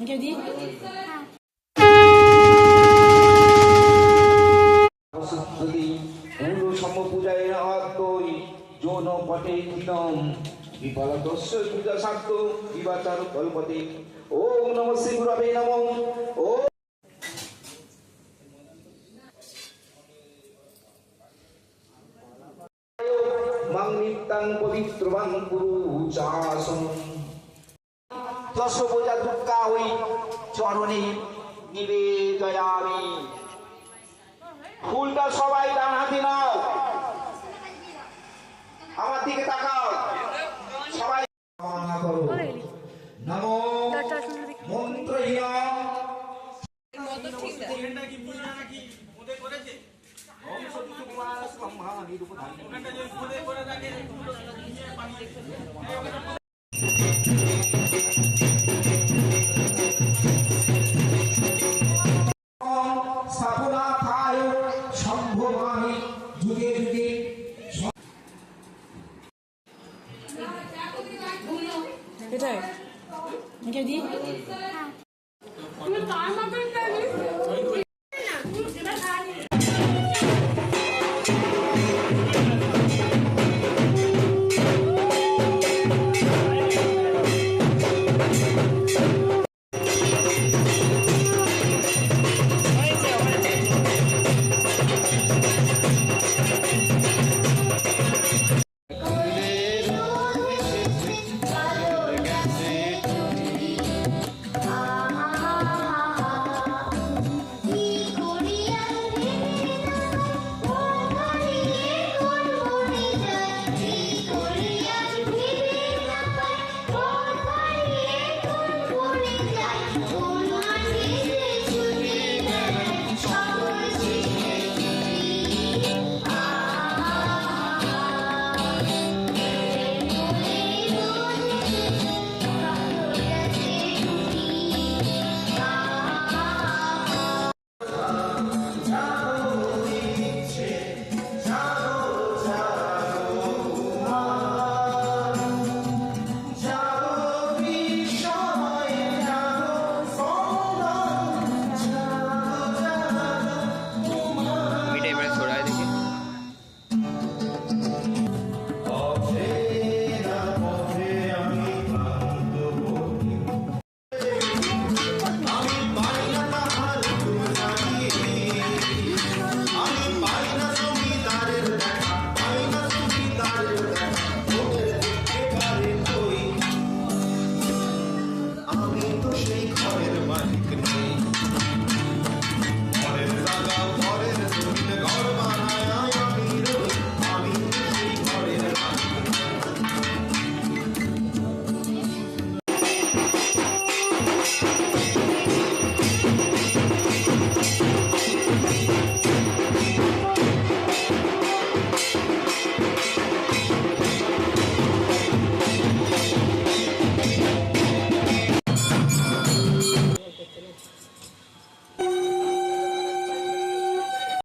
যদি যৌন পটে দিনম বিফলতস্য পূজা শাক্ত বিবাচার কল্পতে ওম নম শিবরবে ও মাং নিত্যাং পবিত্রবাং কুরু চাসন দশ বোঝা দুঃখা হই চরণে নিবেদয়ামি। ফুলটা সবাই ডান হাতে নাও। আমার দিকে তাকাও। সবাই করো। নমো মন্ত্রহীন এটাই। এটা দি